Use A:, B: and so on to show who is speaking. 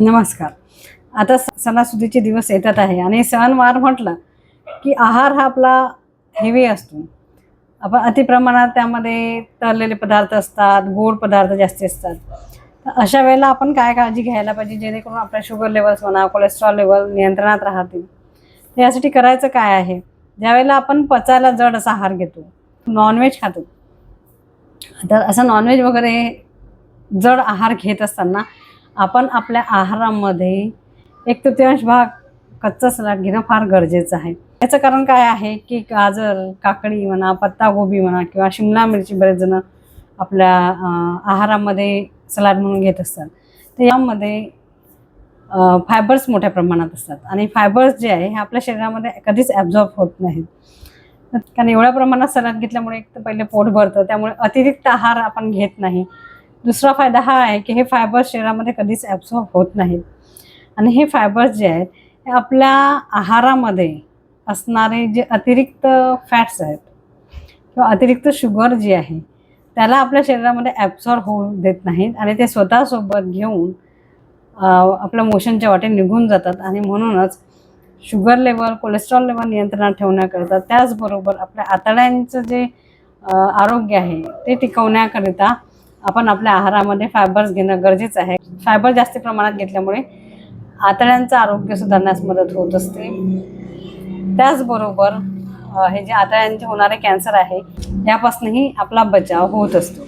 A: नमस्कार. आता स- सणासुदीचे दिवस येतात आहे आणि सणवार म्हटलं की आहार हा आपला हेवी असतो. आपण अतिप्रमाणात त्यामध्ये तळलेले पदार्थ असतात गोड पदार्थ जास्ती असतात. तर अशा वेळेला आपण काय काळजी घ्यायला पाहिजे? जेणेकरून आपल्या शुगर लेवल्स म्हणा कोलेस्ट्रॉल लेवल नियंत्रणात राहतील. तर यासाठी करायचं काय आहे? ज्यावेळेला आपण पचायला जड असा आहार घेतो नॉनव्हेज खातो. तर असं नॉनव्हेज वगैरे जड आहार घेत असताना आपण आपल्या आहारामध्ये एक तृतीयांश भाग कच्चा सलाड घेणं फार गरजेचं आहे. याचं कारण काय आहे की गाजर काकडी म्हणा पत्तागोबी म्हणा किंवा शिमला मिरची बरेच जण आपल्या आहारामध्ये सलाड म्हणून घेत असतात. तर यामध्ये फायबर्स मोठ्या प्रमाणात असतात आणि फायबर्स जे आहे हे आपल्या शरीरामध्ये कधीच ॲब्झॉर्ब होत नाहीत. कारण एवढ्या प्रमाणात सलाड घेतल्यामुळे एक तर पहिले पोट भरतं त्यामुळे अतिरिक्त आहार आपण घेत नाही. दुसरा फायदा हा आहे की हे फायबर्स शरीरामध्ये कधीच ॲब्झॉर्ब होत नाहीत. आणि हे फायबर्स जे आहेत हे आपल्या आहारामध्ये असणारे जे अतिरिक्त फॅट्स आहेत किंवा अतिरिक्त शुगर जी आहे त्याला आपल्या शरीरामध्ये ॲब्झॉर्ब होऊ देत नाहीत आणि ते स्वतःसोबत घेऊन आपल्या मोशनच्या वाटे निघून जातात आणि म्हणूनच शुगर लेवल कोलेस्ट्रॉल लेवल नियंत्रणात ठेवण्याकरिता त्याचबरोबर आपल्या आतड्यांचं जे आरोग्य आहे ते टिकवण्याकरिता आपण आपल्या आहारामध्ये फायबर्स घेणं गरजेचं आहे. फायबर जास्त प्रमाणात घेतल्यामुळे आतड्यांचं आरोग्य सुधारण्यास मदत होत असते. त्याचबरोबर हे जे आतड्यांचे होणारे कॅन्सर आहे यापासूनही आपला बचाव होत असतो.